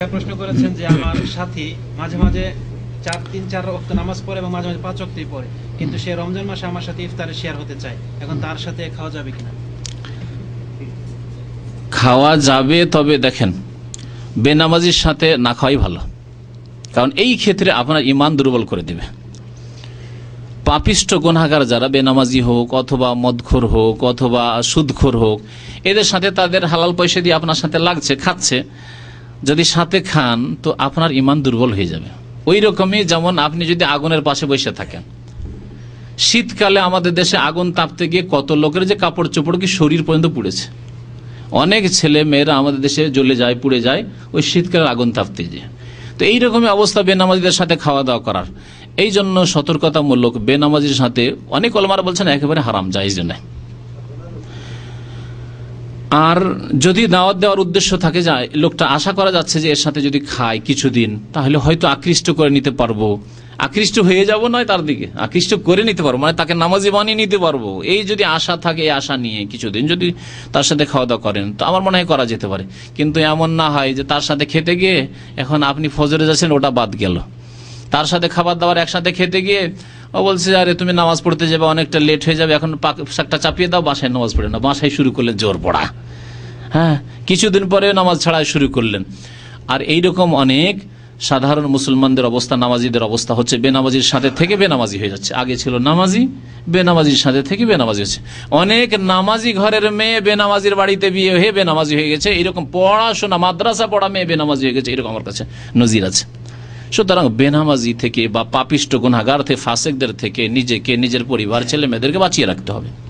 প্রশ্ন করেছেন যে আমার সাথী মাঝে মাঝে চার, তিন, চার ওয়াক্ত নামাজ পড়ে এবং মাঝে মাঝে পাঁচ ওয়াক্তই পড়ে। কিন্তু সে রমজান মাসে আমার সাথে ইফতারে শেয়ার হতে চায়। এখন তার সাথে খাওয়া যাবে কিনা? খাওয়া যাবে, তবে দেখেন, বেনামাজির সাথে না খাওয়াই ভালো। কারণ এই ক্ষেত্রে আপনার ইমান দুর্বল করে দেবে। পাপিষ্ট গুনাগার যারা বেনামাজি হোক, অথবা মদখোর হোক, অথবা সুদখোর হোক, এদের সাথে তাদের হালাল পয়সা দিয়ে আপনার সাথে লাগছে, খাচ্ছে। যদি সাথে খান, তো আপনার ইমান দুর্বল হয়ে যাবে। ওই রকমই যেমন আপনি যদি আগুনের পাশে বসে থাকেন। শীতকালে আমাদের দেশে আগুন তাপতে গিয়ে কত লোকের যে কাপড় চোপড় কি শরীর পর্যন্ত পুড়েছে। অনেক ছেলে মেয়েরা আমাদের দেশে জ্বলে যায়, পুড়ে যায়, ওই শীতকালে আগুন তাপতে যে তো এইরকমই অবস্থা বেনামাজিদের সাথে খাওয়া দাওয়া করার। এই জন্য সতর্কতামূলক বেনামাজির সাথে অনেক অলমারা বলছেন, একেবারে হারাম যায় নয়। আর যদি দাওয়াত দেওয়ার উদ্দেশ্য থাকে যায়, লোকটা আশা করা যাচ্ছে যে এর সাথে যদি খায় কিছুদিন, তাহলে হয়তো আকৃষ্ট করে নিতে পারব। আকৃষ্ট হয়ে যাব নয় তার দিকে। আকৃষ্ট করে নিতে পারব মানে তাকে নামাজি বানিয়ে নিতে পারব। এই যদি আশা থাকে, এই আশা নিয়ে কিছুদিন যদি তার সাথে খাওয়া দাওয়া করেন, তো আমার মনে হয় করা যেতে পারে। কিন্তু এমন না হয় যে তার সাথে খেতে গিয়ে এখন আপনি ফজরে যাচ্ছেন, ওটা বাদ গেল। তার সাথে খাবার দাবার একসাথে খেতে গিয়ে ও বলছে, আরে, তুমি নামাজ পড়তে যাবে, অনেকটা লেট হয়ে যাবে, এখন শাকটা চাপিয়ে দাও, বাসায় নামাজ পড়ে না বাসায় শুরু করলে জোর পড়া। হ্যাঁ কিছুদিন পরে নামাজ ছাড়া শুরু করলেন। আর এইরকম অনেক সাধারণ মুসলমানদের অবস্থা, নামাজিদের অবস্থা হচ্ছে, বেনামাজির সাথে থেকে বেনামাজি হয়ে যাচ্ছে। আগে ছিল নামাজি, বেনামাজির সাথে থেকে বেনামাজি হচ্ছে। অনেক নামাজি ঘরের মেয়ে বেনামাজির বাড়িতে বিয়ে হয়ে বেনামাজি হয়ে গেছে। এরকম পড়াশোনা, মাদ্রাসা পড়া মেয়ে বেনামাজি হয়ে গেছে, এরকম আমার কাছে নজির আছে। সুতরাং বেনামাজি থেকে বা পাপিষ্ট গুনাগার থেকে, ফাসেকদের থেকে নিজেকে, নিজের পরিবার ছেলে মেয়েদেরকে বাঁচিয়ে রাখতে হবে।